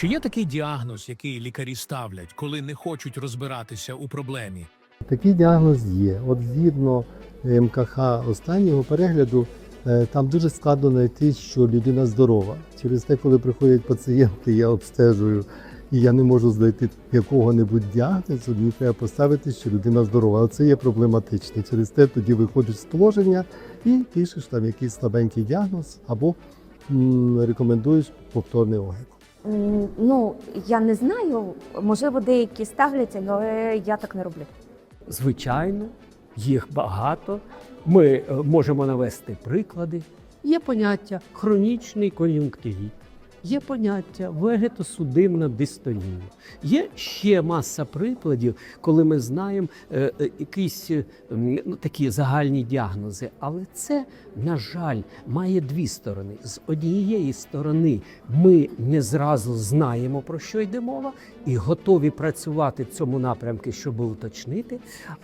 Чи є такий діагноз, який лікарі ставлять, коли не хочуть розбиратися у проблемі? Такий діагноз є. От згідно МКХ останнього перегляду, е, там дуже складно знайти, що людина здорова. Через те, коли приходять пацієнти, я обстежую, і я не можу знайти якого-небудь діагнозу, мені треба поставити, що людина здорова. А це є проблематично. Через те тоді виходиш з положення і пишеш там якийсь слабенький діагноз або м, рекомендуєш повторний огляд. Ну, я не знаю, можливо, деякі ставляться, але я так не роблю. Звичайно, їх багато. Ми е, можемо навести приклади. Є поняття хронічний кон'юнктивіт, є поняття вегетосудинна дистонія. Є ще маса прикладів, коли ми знаємо е, е, якісь е, ну, такі загальні діагнози. Але це, на жаль, має дві сторони. З однієї сторони, ми не зразу знаємо, про що йде мова, і готові працювати в цьому напрямку, щоб уточнити.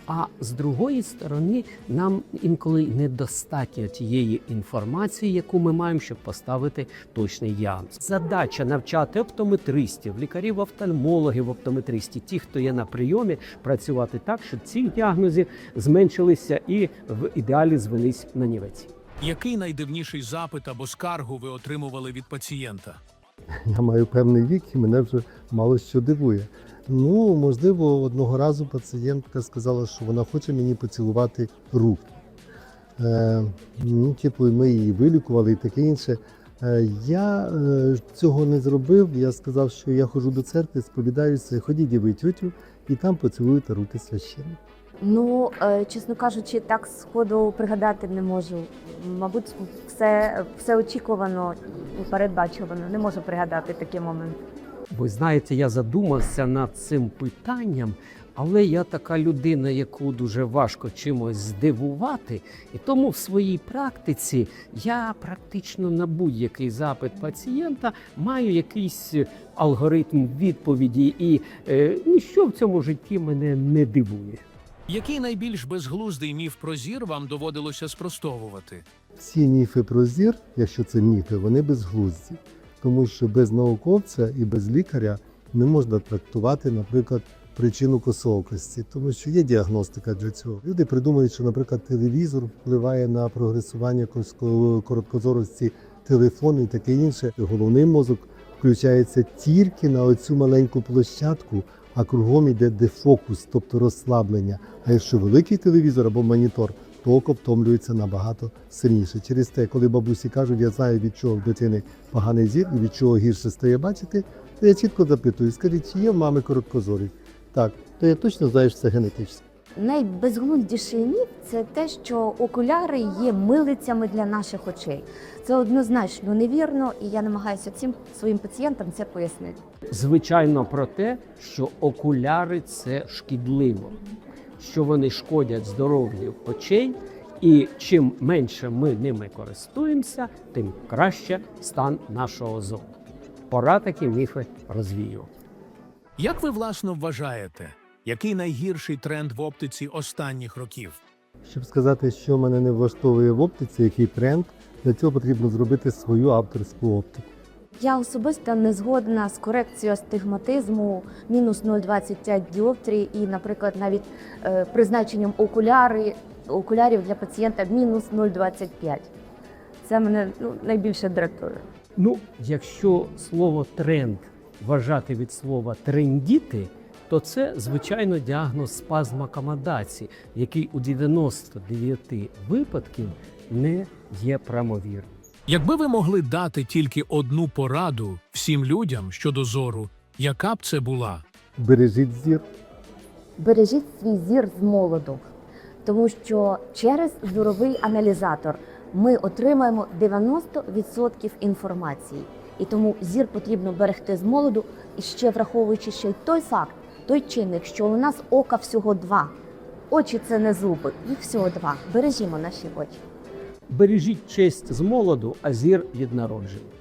А з другої сторони, нам інколи недостатньо тієї інформації, яку ми маємо, щоб поставити точний діагноз. Задача навчати оптометристів, лікарів, офтальмологів, оптометристів, ті, хто є на прийомі, працювати так, щоб ці діагнози зменшилися і в ідеалі звелись на нівець. Який найдивніший запит або скаргу ви отримували від пацієнта? Я маю певний вік і мене вже мало що дивує. Ну, можливо, одного разу пацієнтка сказала, що вона хоче мені поцілувати руки. Е, ну, типу, ми її вилікували і таке інше. Е, я е, цього не зробив. Я сказав, що я ходжу до церкви, сповідаюся, ходіть і ви тютю, і там поцілуєте руки священника. Ну, е, чесно кажучи, так сходу пригадати не можу. Мабуть, все, все очікувано, передбачувано. Не можу пригадати такий момент. Ви знаєте, я задумався над цим питанням, але я така людина, яку дуже важко чимось здивувати, і тому в своїй практиці я практично на будь-який запит пацієнта маю якийсь алгоритм відповіді, і е, ніщо в цьому житті мене не дивує. Який найбільш безглуздий міф про зір вам доводилося спростовувати? Ці міфи про зір, якщо це міфи, вони безглузді. Тому що без науковця і без лікаря не можна трактувати, наприклад, причину косоокості, тому що є діагностика для цього. Люди придумують, що, наприклад, телевізор впливає на прогресування короткозорості телефону і таке інше. Головний мозок включається тільки на оцю маленьку площадку, а кругом йде дефокус, тобто розслаблення. А якщо великий телевізор або монітор, то око втомлюється набагато сильніше. Через те, коли бабусі кажуть, я знаю, від чого в дитини поганий зір і від чого гірше стає бачити, то я чітко запитую, скажіть, чи є в мами короткозорі? Так, то я точно знаю, що це генетично. Найбезглуздіший міф це те, що окуляри є милицями для наших очей. Це однозначно невірно, і я намагаюся цим своїм пацієнтам це пояснити. Звичайно, про те, що окуляри це шкідливо, що вони шкодять здоров'ю очей, і чим менше ми ними користуємося, тим краще стан нашого зору. Пора такі міфи розвіювати. Як ви власно вважаєте, який найгірший тренд в оптиці останніх років? Щоб сказати, що мене не влаштовує в оптиці, який тренд, для цього потрібно зробити свою авторську оптику. Я особисто не згодна з корекцією астигматизму мінус 0,25 діоптрії і, наприклад, навіть е, призначенням окуляри, окулярів для пацієнта мінус 0,25. Це мене ну, найбільше дратує. Ну, якщо слово тренд вважати від слова трендіти, то це звичайно діагноз спазм акомодації, який у 99 випадків не є правомірним. Якби ви могли дати тільки одну пораду всім людям щодо зору, яка б це була? Бережіть зір. Бережіть свій зір з молоду, тому що через зоровий аналізатор ми отримаємо 90% інформації. І тому зір потрібно берегти з молоду, і ще враховуючи ще й той факт, той чинник, що у нас ока всього два. Очі це не зуби, їх всього два. Бережімо наші очі. Бережіть честь з молоду, а зір від народження.